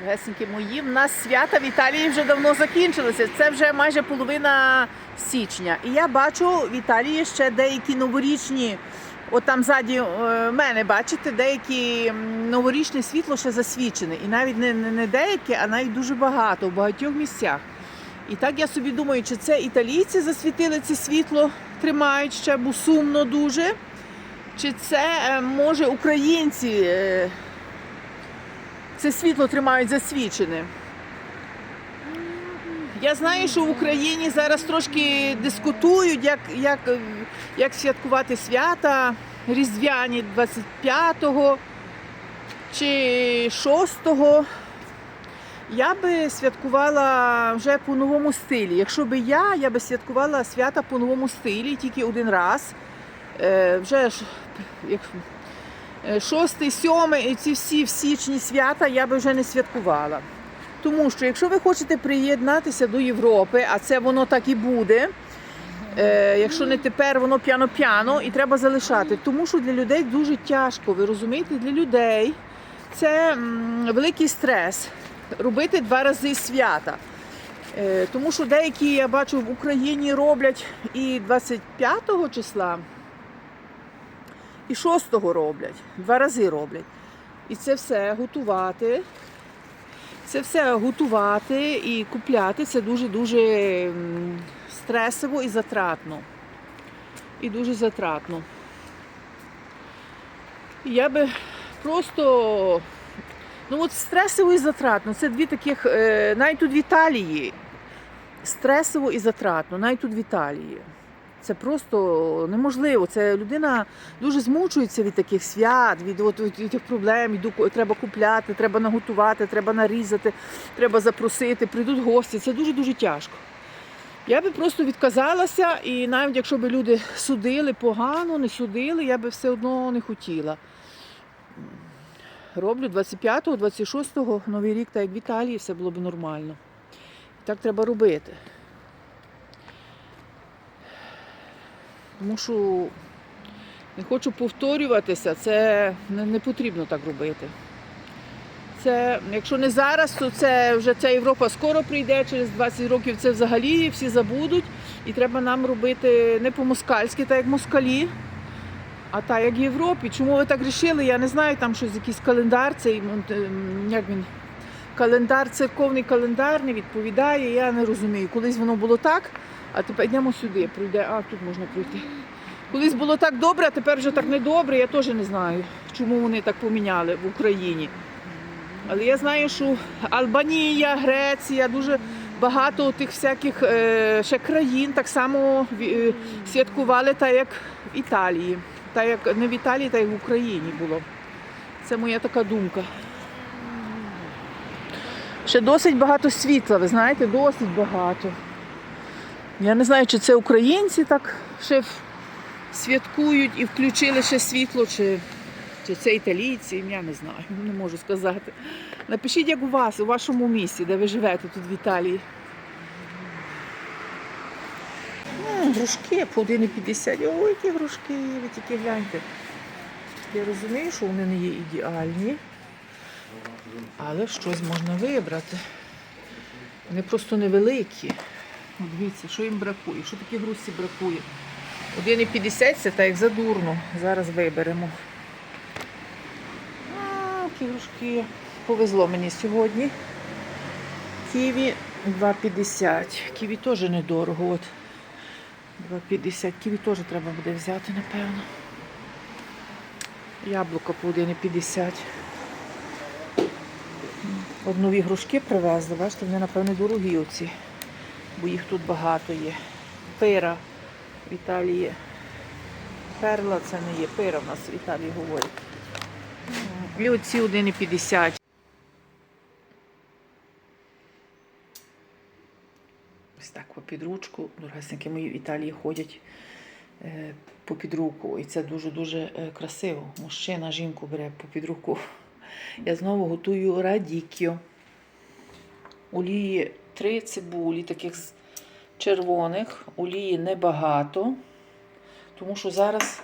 Дорогесенькі мої, в нас свята в Італії вже давно закінчилися. Це вже майже половина січня. І я бачу в Італії ще деякі новорічні. От там ззаді е, мене, бачите, деякі новорічне світло ще засвічене. І навіть не, не, деякі, а навіть дуже багато в багатьох місцях. І так я собі думаю, чи це італійці засвітили це світло, тримають ще, бо сумно дуже. Чи це е, може українці е, це світло тримають засвічене. Я знаю, що в Україні зараз трошки дискутують, як, як, як святкувати свята Різдвяні 25-го чи 6-го. Я би святкувала вже по новому стилі. Якщо би я, я би святкувала свята по новому стилі тільки один раз. Е, вже ж, як, Е, шостий, сьомий, і ці всі в січні свята я би вже не святкувала. Тому що якщо ви хочете приєднатися до Європи, а це воно так і буде, е, якщо не тепер, воно п'яно-п'яно і треба залишати. Тому що для людей дуже тяжко, ви розумієте, для людей це м, великий стрес робити два рази свята. Е, тому що деякі, я бачу, в Україні роблять і 25 числа і шостого роблять, два рази роблять. І це все готувати. Це все готувати і купляти це дуже-дуже стресово і затратно. І дуже затратно. Я би просто. Ну от стресово і затратно. Це дві таких, е, навіть тут в Італії. Стресово і затратно, навіть тут в Італії. Це просто неможливо. Це людина дуже змучується від таких свят, від, от, від, тих проблем. Іду, треба купляти, треба наготувати, треба нарізати, треба запросити, прийдуть гості. Це дуже-дуже тяжко. Я би просто відказалася, і навіть якщо б люди судили погано, не судили, я би все одно не хотіла. Роблю 25-го, 26-го, Новий рік, так як в Італії, все було б нормально. Так треба робити. Тому не хочу повторюватися, це не, не потрібно так робити. Це, якщо не зараз, то це вже ця Європа скоро прийде, через 20 років це взагалі всі забудуть. І треба нам робити не по-москальськи, так як москалі, а так як в Європі. Чому ви так рішили? Я не знаю, там щось якийсь календар, цей як він. Календар, церковний календар не відповідає, я не розумію. Колись воно було так, а тепер йдемо сюди, пройде, а тут можна пройти. Колись було так добре, а тепер вже так недобре, я теж не знаю, чому вони так поміняли в Україні. Але я знаю, що Албанія, Греція, дуже багато тих всяких е, ще країн так само е, святкували, так як в Італії. Так як не в Італії, так як в Україні було. Це моя така думка. Ще досить багато світла, ви знаєте, досить багато. Я не знаю, чи це українці так ще святкують і включили ще світло, чи, чи це італійці, я не знаю, не можу сказати. Напишіть, як у вас, у вашому місті, де ви живете тут в Італії. Грушки по 1,50. Ой, які грушки, ви тільки гляньте. Я розумію, що вони не є ідеальні. Але щось можна вибрати. Вони просто невеликі. От Дивіться, що їм бракує, що такі грусті бракує. 1,50 це так як задурно. Зараз виберемо. А, які. Повезло мені сьогодні. Ківі 2,50. Ківі теж недорого. От. 2,50. Ківі теж треба буде взяти, напевно. Яблука по 1,50. От нові грушки привезли, бачите, вони, напевно, дорогі оці, бо їх тут багато є. Пира в Італії. Перла це не є, пира в нас в Італії говорять. І оці 1,50. Ось так по підручку. Дорогесеньки мої в Італії ходять е, по підруку. І це дуже-дуже е, красиво. Мужчина жінку бере по підруку. Я знову готую радікіо. Олії три цибулі, таких червоних. Олії небагато, тому що зараз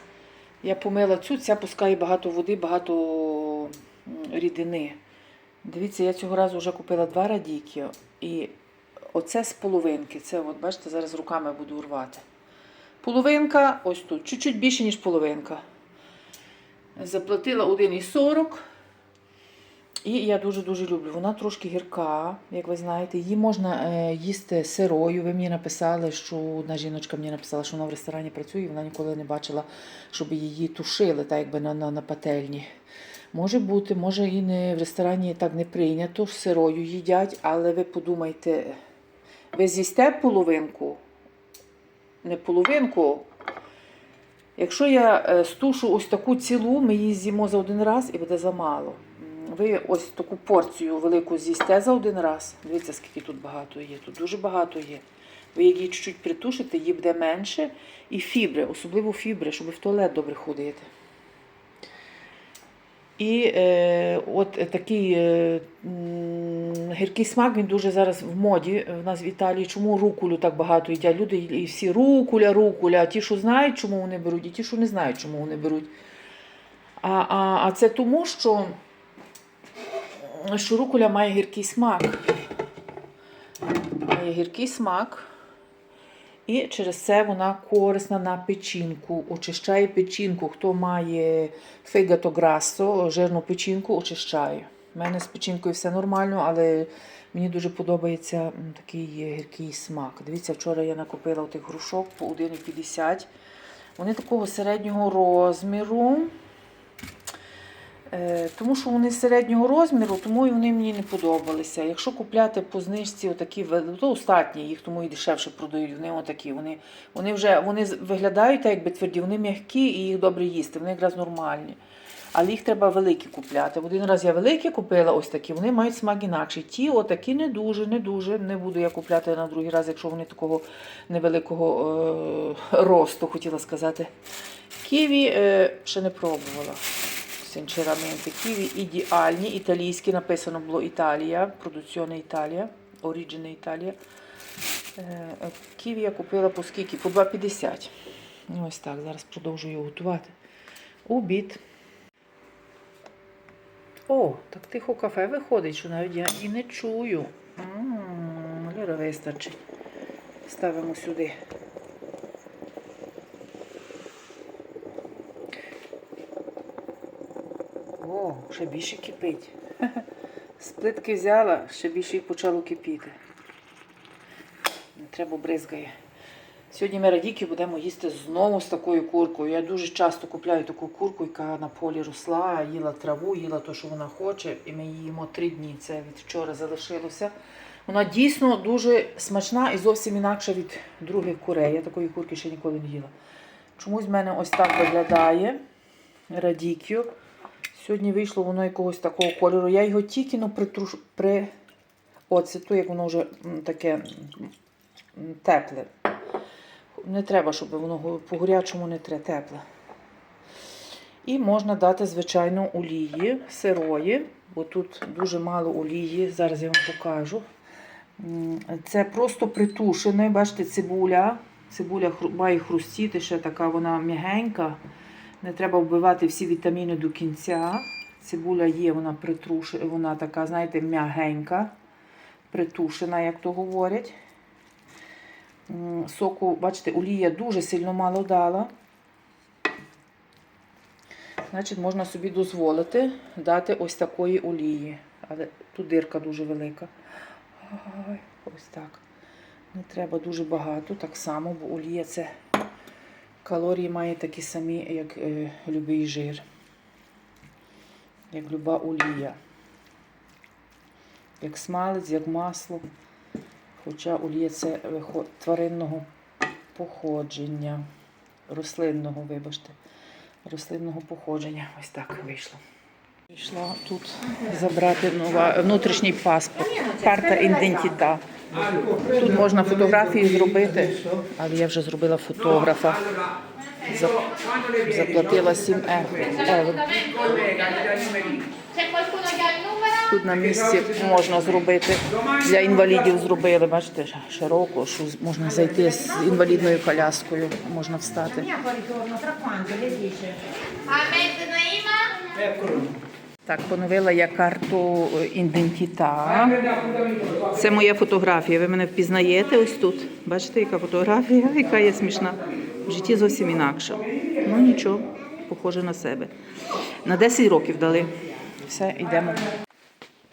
я помила цю, ця пускає багато води, багато рідини. Дивіться, я цього разу вже купила два радіки. І оце з половинки. Це, от, бачите, зараз руками буду рвати. Половинка ось тут, чуть-чуть більше, ніж половинка. Заплатила 1,40. І я дуже-дуже люблю. Вона трошки гірка, як ви знаєте. Її можна е, їсти сирою. Ви мені написали, що одна жіночка мені написала, що вона в ресторані працює, і вона ніколи не бачила, щоб її тушили, так якби на, на, на пательні. Може бути, може і не в ресторані так не прийнято, сирою їдять, але ви подумайте, ви з'їсте половинку, не половинку. Якщо я е, стушу ось таку цілу, ми її з'їмо за один раз і буде замало. Ви ось таку порцію велику з'їсте за один раз. Дивіться, скільки тут багато є. Тут дуже багато є. Ви її чуть-чуть притушите, її буде менше. І фібри, особливо фібри, щоб в туалет добре ходити. І е, от такий е, гіркий смак, він дуже зараз в моді в нас в Італії. Чому рукулю так багато їдять? Люди і всі рукуля, рукуля. А ті, що знають, чому вони беруть, і ті, що не знають, чому вони беруть. А, а, а це тому, що, що рукуля має гіркий смак. Має гіркий смак. І через це вона корисна на печінку, очищає печінку. Хто має фейгато грасо, жирну печінку, очищає. У мене з печінкою все нормально, але мені дуже подобається такий гіркий смак. Дивіться, вчора я накупила тих грушок по 1,50. Вони такого середнього розміру. Е, Тому що вони середнього розміру, тому і вони мені не подобалися. Якщо купляти по знижці отакі, то остатні, їх тому і дешевше продають. Вони отакі. Вони, вони вже вони виглядають так, якби тверді, вони м'які і їх добре їсти, вони якраз нормальні. Але їх треба великі купляти. Один раз я великі купила, ось такі, вони мають смак інакший. Ті, отакі не дуже, не дуже. Не буду я купляти на другий раз, якщо вони такого невеликого е- росту, хотіла сказати. Ківі е- ще не пробувала. Sinceramente, ківі ідеальні, італійські, написано було Італія, продуціоне Італія, Origine Італія. Е, Ківі я купила по скільки? По 2,50. Ну, Ось так, зараз продовжую готувати. Обід. О, так тихо кафе виходить, що навіть я і не чую. Ммм, Ліра вистачить. Ставимо сюди. О, ще більше кипить. З плитки взяла, ще більше і почало кипіти. Не треба бризгає. Сьогодні ми радіки будемо їсти знову з такою куркою. Я дуже часто купляю таку курку, яка на полі росла, їла траву, їла те, що вона хоче, і ми їмо три дні. Це від вчора залишилося. Вона дійсно дуже смачна і зовсім інакша від других курей. Я такої курки ще ніколи не їла. Чомусь в мене ось так виглядає радікю. Сьогодні вийшло воно якогось такого кольору. Я його тільки ну, притруш... при оцету, як воно вже таке тепле. Не треба, щоб воно по гарячому не треба тепле. І можна дати, звичайно, олії сирої, бо тут дуже мало олії. Зараз я вам покажу. Це просто притушене, бачите, цибуля. Цибуля має хрустіти, ще така вона м'ягенька. Не треба вбивати всі вітаміни до кінця. Цибуля є, вона притрушена, вона така, знаєте, м'ягенька, притушена, як то говорять. Соку, бачите, олія дуже сильно мало дала. Значить, можна собі дозволити дати ось такої олії. Але тут дирка дуже велика. Ось так. Не треба дуже багато, так само, бо олія це калорії має такі самі, як е, любий жир, як люба олія. Як смалець, як масло. Хоча олія це тваринного походження, рослинного, вибачте, рослинного походження. Ось так вийшло. Прийшла тут забрати нова, внутрішній паспорт, карта ідентита. Тут можна фотографії зробити, але я вже зробила фотографа. Заплатила 7 євро. C'è qualcuno che ha il numero? Тут на місці можна зробити для інвалідів зробили. Бачите, широко, що можна зайти з інвалідною коляскою, можна встати. Так, поновила я карту е, ідентіта. Це моя фотографія. Ви мене впізнаєте ось тут. Бачите, яка фотографія, яка є смішна. В житті зовсім інакша. Ну нічого, похоже на себе. На 10 років дали. Все, йдемо.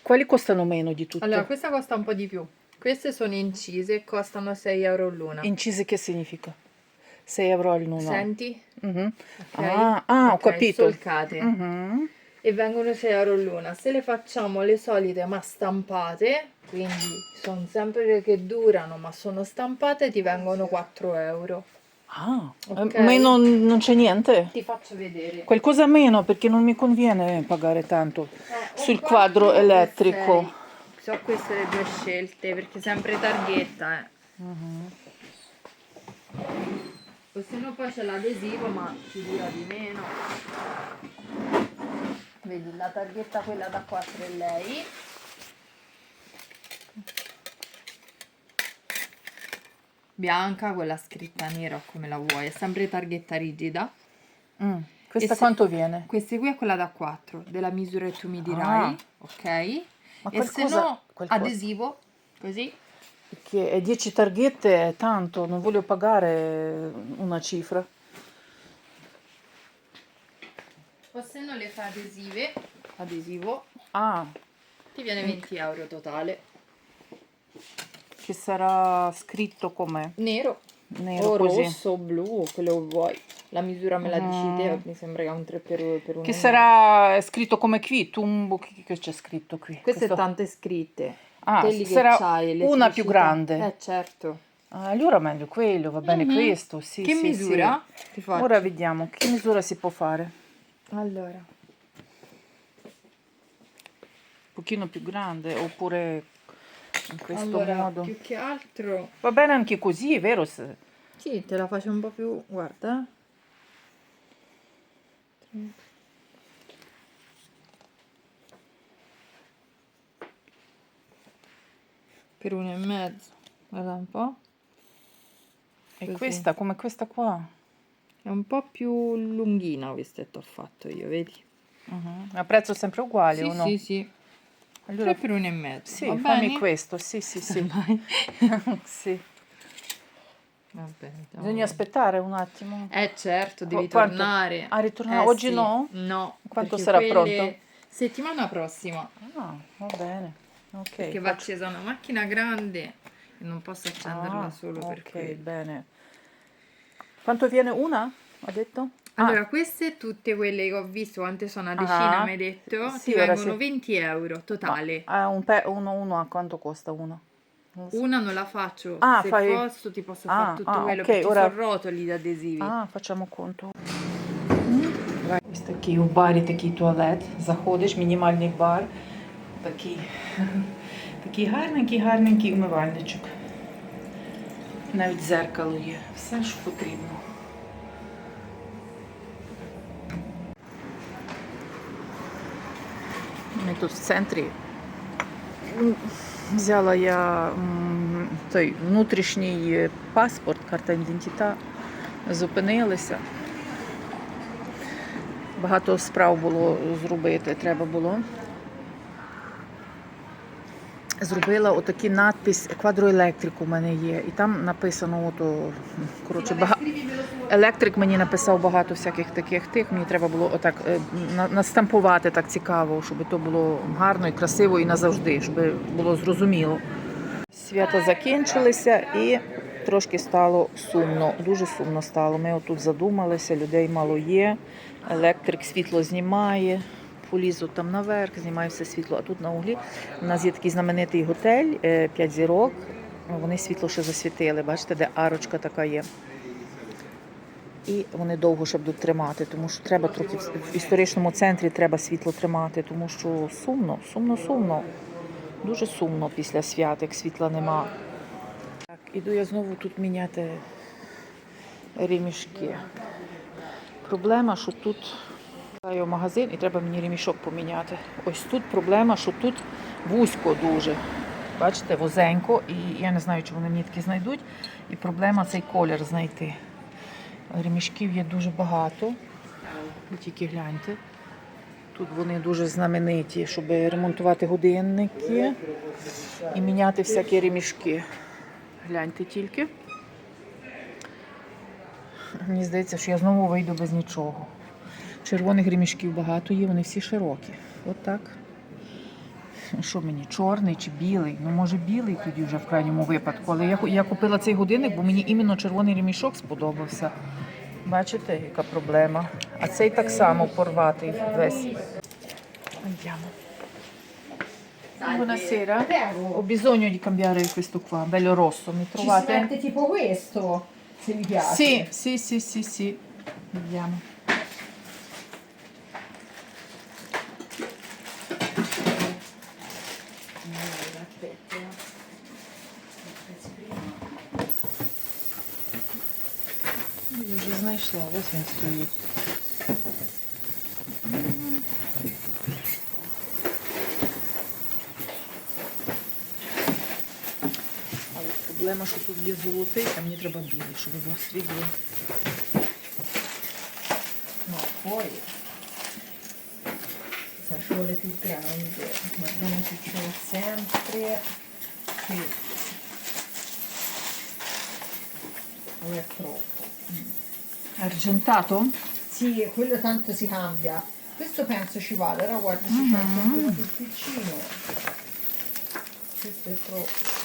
Quali costano meno di tutto? Allora, questa costa un po' di più. Queste sono incise e costano 6 euro l'una. Incise che significa? 6 euro nulla. Senti? Mhm. Ok? Ah, ah, okay. ho capito. Solcate. Mhm. E vengono 6 euro l'una. Se le facciamo le solite ma stampate, quindi sono sempre che durano ma sono stampate, ti vengono 4 euro. Ah, eh, meno non c'è niente? Ti faccio vedere. Qualcosa meno perché non mi conviene pagare tanto Eh, sul quadro elettrico. So queste le due scelte perché sempre targhetta, eh. O se no poi c'è l'adesivo ma ti dura di meno. Vedi la targhetta quella da 4 è lei. Bianca, quella scritta nera come la vuoi, è sempre targhetta rigida. Mm. Questa se- quanto viene? Questa qui è quella da 4, della misura che tu mi Ah. dirai, ok? Ma e se qualcosa- no, qualcosa- adesivo, così. Perché 10 targhette è tanto, non voglio pagare una cifra. O se no le fai adesive, adesivo, Ah, ti viene 20 euro totale. che sarà scritto com'è? Nero, Nero o così. rosso o blu, quello che vuoi. La misura me la dici Mm. mi sembra che è un 3 per, per 1. Che sarà scritto come qui, Tumbo, che c'è scritto qui? Queste Questo- tante scritte. Ah, Quelli sarà c'hai, una più grande. Eh certo. Ah, allora meglio quello, va bene Mhm. questo, sì, che sì, misura? Sì. Ora vediamo che misura si può fare. Allora, Un pochino più grande oppure in questo allora modo. più che altro Va bene anche così, vero? Se- Sì, te la faccio un po' più, guarda. Per uno e mezzo, guarda un po'. E Così. questa, come questa qua. È un po' più lunghina che ti ho fatto io, vedi? Mhm. A prezzo sempre uguale Sì, o no? sì, sì. Allora, Tre per uno e mezzo. sì, va fammi bene? questo, sì, sì, sì. Vai. sì. Va bene, Bisogna aspettare un attimo. Eh certo, devi Qu- quanto? tornare. Ah, ritornare? Eh, Oggi sì. no? No. Quanto sarà pronto? Settimana prossima. Ah, va bene. Ok. Perché va accesa una macchina grande e non posso accenderla Ah, solo per ok, quello. bene. Quanto viene una? Ha detto? Allora, Ah, queste tutte quelle che ho visto, quante sono una decina, Ah. mi hai detto, Sì, ti ora vengono sì. 20 euro totale. ah, un pe- uno, uno a quanto costa uno? Non so. Una non la faccio, Ah, se fai- posso ti posso Ah, fare tutto ah, quello, ok, perché ora- sono rotoli di adesivi. А, facciamo conto. Ось такий у барі такий туалет. Заходиш, мінімальний бар. Такий, такий гарненький, гарненький умивальничок. Навіть дзеркало є. Все, що потрібно. Ми тут в центрі. Взяла я той внутрішній паспорт, карта ідентіта, Зупинилися. Багато справ було зробити, треба було. Зробила отакий надпис квадроелектрик у мене є. І там написано, ото, коротше, бага... електрик мені написав багато всяких таких тих. Мені треба було отак е, на- настампувати так цікаво, щоб то було гарно і красиво і назавжди, щоб було зрозуміло. Свята закінчилися і трошки стало сумно, дуже сумно стало. Ми отут задумалися, людей мало є, електрик світло знімає, полізу там наверх, знімає все світло. А тут на углі у нас є такий знаменитий готель, 5 зірок. Вони світло ще засвітили, бачите, де арочка така є. І вони довго ще будуть тримати, тому що треба трохи в історичному центрі треба світло тримати, тому що сумно, сумно, сумно. Дуже сумно після свят, як світла нема. Так, іду я знову тут міняти ремішки. Проблема, що тут я в магазин і треба мені ремішок поміняти. Ось тут проблема, що тут вузько дуже. Бачите, вузенько, і я не знаю, чи вони мені такі знайдуть. І проблема цей колір знайти. Ремішків є дуже багато. Ви тільки гляньте. Тут вони дуже знамениті, щоб ремонтувати годинники і міняти всякі ремішки. Гляньте тільки. Мені здається, що я знову вийду без нічого. Червоних ремішків багато є, вони всі широкі. От так. Що мені, чорний чи білий? Ну, може, білий тоді вже в крайньому випадку. Але я, я купила цей годинник, бо мені іменно червоний ремішок сподобався. Bачите, яка проблема. А цей так само порватий весь. Buonasera. Ho bisogno di cambiare questo qua, bello rosso. Mi Ci trovate? mette tipo questo, se vi piace. Sì, sì, sì, sì, sì. Vediamo. Allora, aspetta. Я вже знайшла, ось він стоїть. Але проблема, що тут є золотий, а мені треба білий, щоб був сріблий. No, poi vuole più grande, guardiamo se c'è sempre questo. O è troppo? Argentato? Sì, quello tanto si cambia. Questo penso ci vada, però guarda se c'è qualcuno più piccino. Questo è troppo.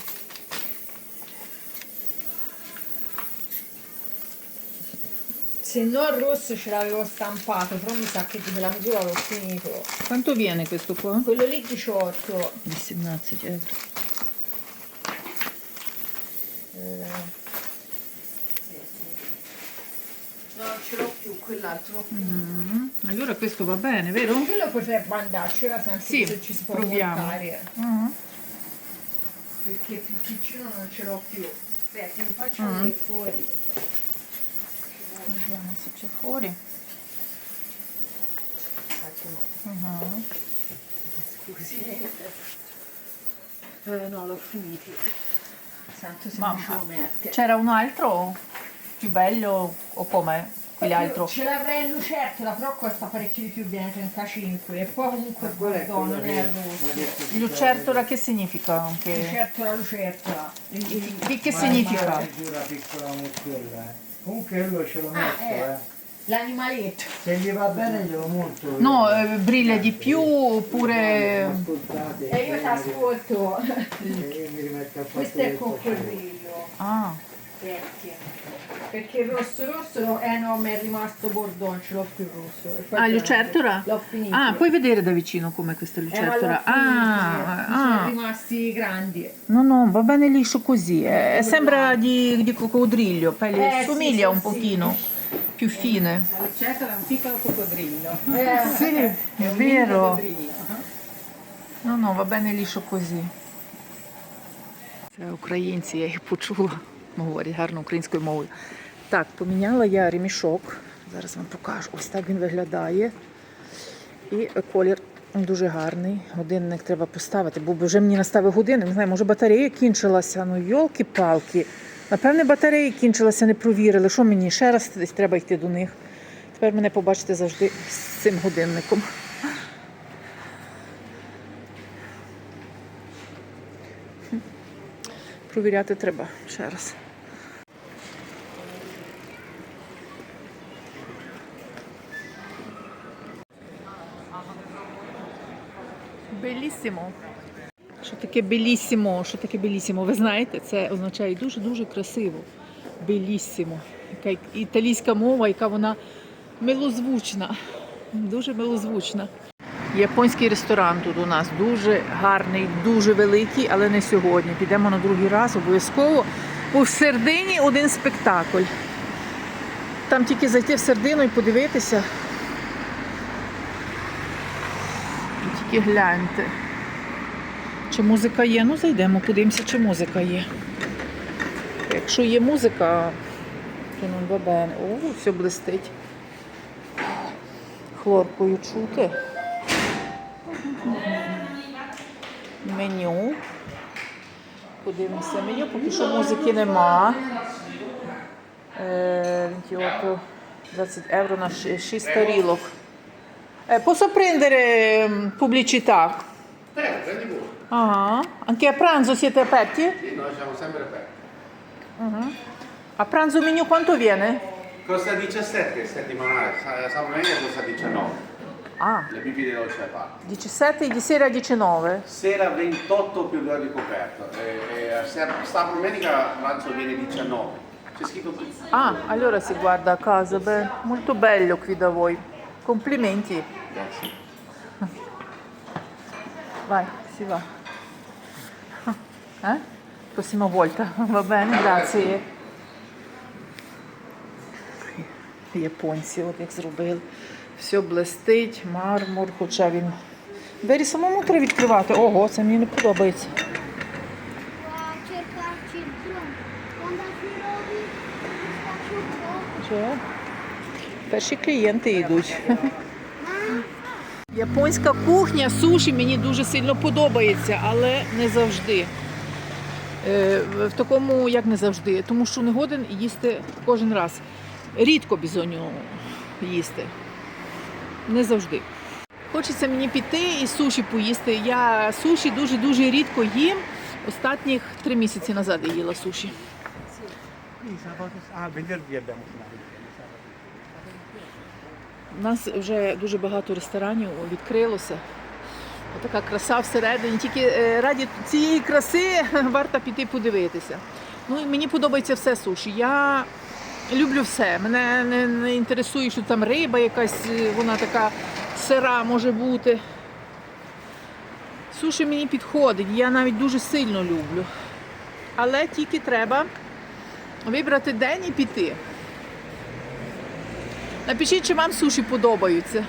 Se no il rosso ce l'avevo stampato, però mi sa che di quella misura l'ho finito. Quanto viene questo qua? Quello lì 18. 18 euro. eh, No, non ce l'ho più, quell'altro. Mm. Allora questo va bene, vero? Quello potrebbe andarci, ora sempre Sì, se ci si può proviamo. montare. Mm. Perché più piccino non ce l'ho più. Aspetta, mi faccio vedere fuori. Vediamo se c'è fuori. Mhm. Scusi. Eh, no, l'ho finiti. Santo se Mamma. C'era un altro più bello o come? Quell'altro? Ce l'avrei in lucertola, però costa parecchio di più, viene 35. E poi comunque il bordeaux non è il rosso. Lucertola che significa anche? Lucertola, lucertola. Che, che Ma significa? è una piccola come quella, eh. Comunque io ce lo Ah, metto, eh. eh. L'animaletto. Se gli va bene glielo monto. No, eh, brilla di più oppure... E io ti ascolto. Questo è il coccodrillo. Ah, Vecchio. Perché il rosso rosso, no- eh no, mi è rimasto bordeaux, non ce l'ho più il rosso. E poi ah grande. lucertola? L'ho finito. Ah, puoi vedere da vicino com'è questa Eh, ma l'ho lucertola? finito, Ah, mi sono ah. rimasti grandi. No, no, va bene liscio così. eh, sembra di, di coccodrillo, pelle Eh, sì, somiglia sì, un sì. pochino più fine. La lucertola è un piccolo coccodrillo. Eh, Sì, è È un vero. coccodrillo. No, no, va bene liscio così. Це українці, я їх почула. Говорять гарно українською мовою. Так, поміняла я ремішок. Зараз вам покажу. Ось так він виглядає. І колір дуже гарний. Годинник треба поставити, бо вже мені наставив годинник. Не знаю, може батарея кінчилася. Ну, йолки-палки. Напевне, батарея кінчилася, не провірили. Що мені? Ще раз десь треба йти до них. Тепер мене побачите завжди з цим годинником. Провіряти треба ще раз. Белісімо. Що таке белісімо? Що таке белісімо? Ви знаєте, це означає дуже-дуже красиво. Белісімо. Яка італійська мова, яка вона милозвучна. Дуже милозвучна. Японський ресторан тут у нас дуже гарний, дуже великий, але не сьогодні. Підемо на другий раз обов'язково. Бо в середині один спектакль. Там тільки зайти в середину і подивитися. Тільки гляньте. Чи музика є? Ну зайдемо, подивимося, чи музика є. Якщо є музика, то ну бабен. О, все блистить. Хлоркою чути. Меню. Подивимося меню, поки що музики нема. Е, 28, 20 євро на 6 тарілок. Eh, posso prendere mm, pubblicità? Prego, prendi pure. Ah, anche a pranzo siete aperti? Sì, noi siamo sempre aperti. A pranzo menù quanto viene? Costa 17 settimanale, sa- sabato e domenica costa 19. Ah, Le bibite dolci a parte. 17 di sera 19. Sera 28 più l'ora di coperto. E, e sera- sabato e domenica pranzo viene 19. C'è scritto tutto. Ah, allora si guarda a casa, beh, molto bello qui da voi. Complimenti. Grazie. Vai, si va. Eh? Prossima volta, va bene, grazie. Японці, от як зробили. Все блистить, мармур, хоча він. Двері самому треба відкривати. Ого, це мені не подобається. Що? Перші клієнти йдуть. Японська кухня, суші мені дуже сильно подобається, але не завжди. Е, в такому, як не завжди, тому що не годен їсти кожен раз. Рідко бізоню їсти. Не завжди. Хочеться мені піти і суші поїсти. Я суші дуже-дуже рідко їм. Останніх три місяці назад я їла суші. У нас вже дуже багато ресторанів відкрилося. Така краса всередині. Тільки е, раді цієї краси варто піти подивитися. Ну і мені подобається все суші. Я люблю все. Мене не, не інтересує, що там риба якась, е, вона така сира може бути. Суші мені підходить, я навіть дуже сильно люблю. Але тільки треба вибрати день і піти. Напишіть, чи вам суші подобаються.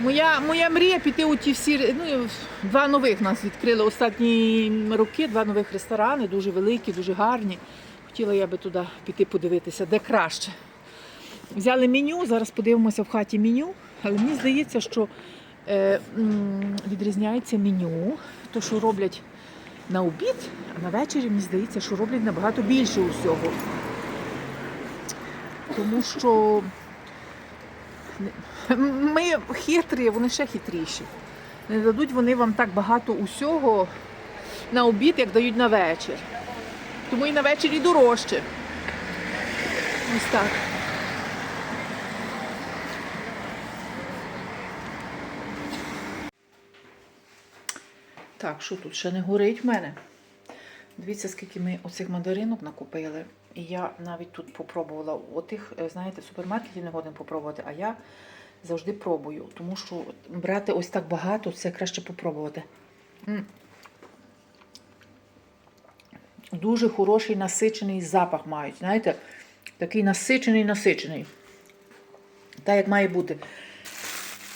Моя, моя мрія піти у ті всі. Ну, два нових нас відкрили останні роки, два нових ресторани, дуже великі, дуже гарні. Хотіла я би туди піти подивитися, де краще. Взяли меню, зараз подивимося в хаті меню, але мені здається, що е, відрізняється меню, то, що роблять на обід, а на вечері, мені здається, що роблять набагато більше усього. Тому що ми хитрі, вони ще хитріші. Не дадуть вони вам так багато усього на обід, як дають на вечір. Тому і на вечері дорожче. Ось так. Так, що тут ще не горить в мене? Дивіться, скільки ми оцих мандаринок накупили. І я навіть тут попробувала. Отих, е, знаєте, в супермаркеті не годен попробувати, а я завжди пробую. Тому що брати ось так багато, це краще попробувати. Дуже хороший насичений запах мають. Знаєте, такий насичений, насичений. Так, як має бути.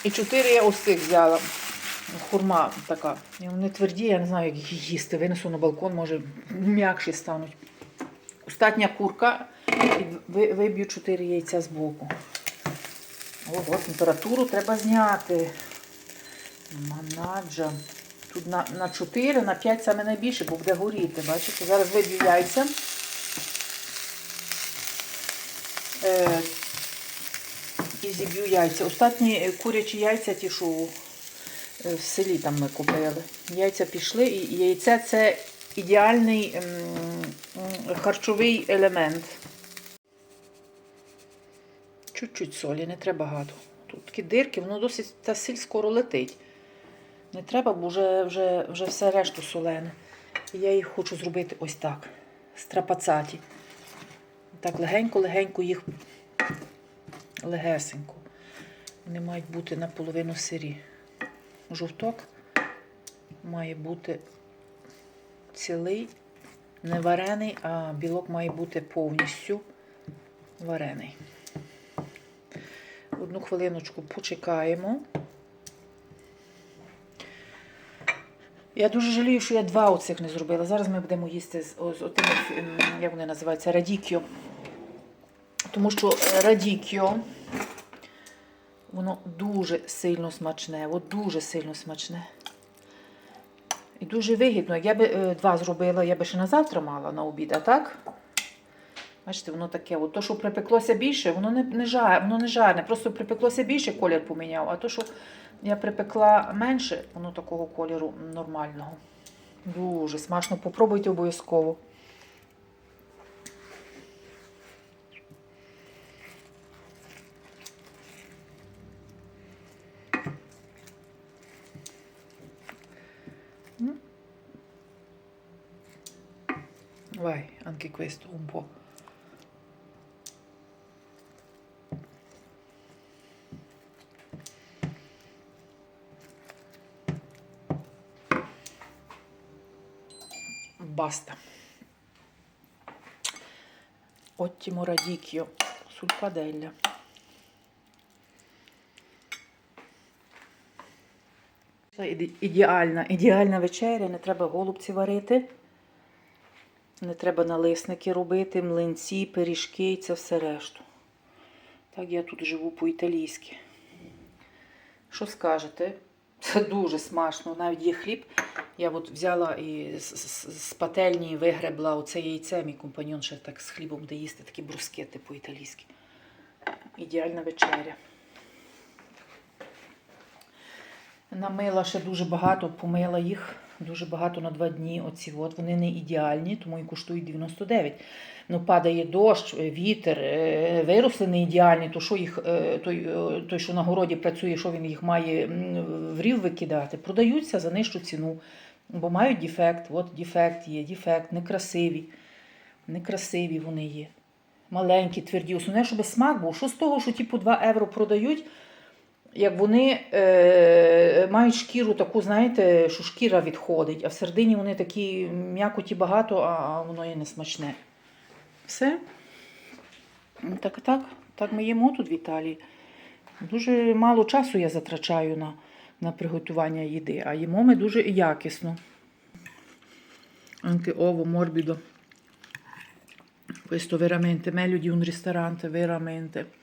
І чотири я ось цих взяла. Хурма така. Вони тверді, я не знаю, як їх їсти. Винесу на балкон, може м'якші стануть. Остатня курка і виб'ю 4 яйця з боку. Ого, температуру треба зняти. Манаджа. Тут на, на 4, на 5 саме найбільше, бо буде горіти. Бачите, зараз виб'ю яйця. Е, і зіб'ю яйця. Остатні е, курячі яйця, ті, що е, в селі там ми купили. Яйця пішли, і яйце це ідеальний м, м, харчовий елемент. Чуть-чуть солі, не треба багато. Тут такі дирки, воно досить та сіль скоро летить. Не треба, бо вже, вже, вже все решту солене. Я їх хочу зробити ось так. Страпацаті. Так, легенько-легенько їх легесенько. Вони мають бути наполовину сирі. Жовток має бути цілий, не варений, а білок має бути повністю варений. Одну хвилиночку почекаємо. Я дуже жалію, що я два оцих не зробила. Зараз ми будемо їсти з, отими, як вони називаються, радікіо. Тому що е, радікіо, воно дуже сильно смачне, от дуже сильно смачне. І дуже вигідно. Я би е, два зробила, я би ще на завтра мала на обід, а так? Бачите, воно таке. От то, що припеклося більше, воно не, не, жар, воно не жарне. Просто припеклося більше, колір поміняв. А то, що я припекла менше, воно такого кольору нормального. Дуже смачно. Попробуйте обов'язково. Vai, anche questo un po'. Basta. Ottimo radicchio sul padella. Це ідеальна, ідеальна вечеря, не треба голубці варити. Не треба налисники робити, млинці, пиріжки і це все решту. Так я тут живу по-італійськи. Що скажете? Це дуже смачно. Навіть є хліб. Я от взяла і з, пательні вигребла оце яйце. Мій компаньон ще так з хлібом де їсти, такі брускети по-італійськи. Ідеальна вечеря. Намила ще дуже багато, помила їх дуже багато на два дні. Оці от вони не ідеальні, тому і коштують 99. Ну, падає дощ, е, вітер, е, виросли не ідеальні, то що їх е, той, той, що на городі працює, що він їх має в рів викидати, продаються за нижчу ціну, бо мають дефект. От дефект є, дефект, некрасиві. Некрасиві вони є. Маленькі, тверді. Основне, щоб смак був. Що з того, що ті по 2 євро продають, як вони е, мають шкіру таку, знаєте, що шкіра відходить, а в середині вони такі м'якоті багато, а воно є не смачне. Все. Так, так, так ми їмо тут в Італії. Дуже мало часу я затрачаю на, на приготування їди, а їмо ми дуже якісно. Anche ovo morbido. Questo veramente meglio di un ristorante, veramente.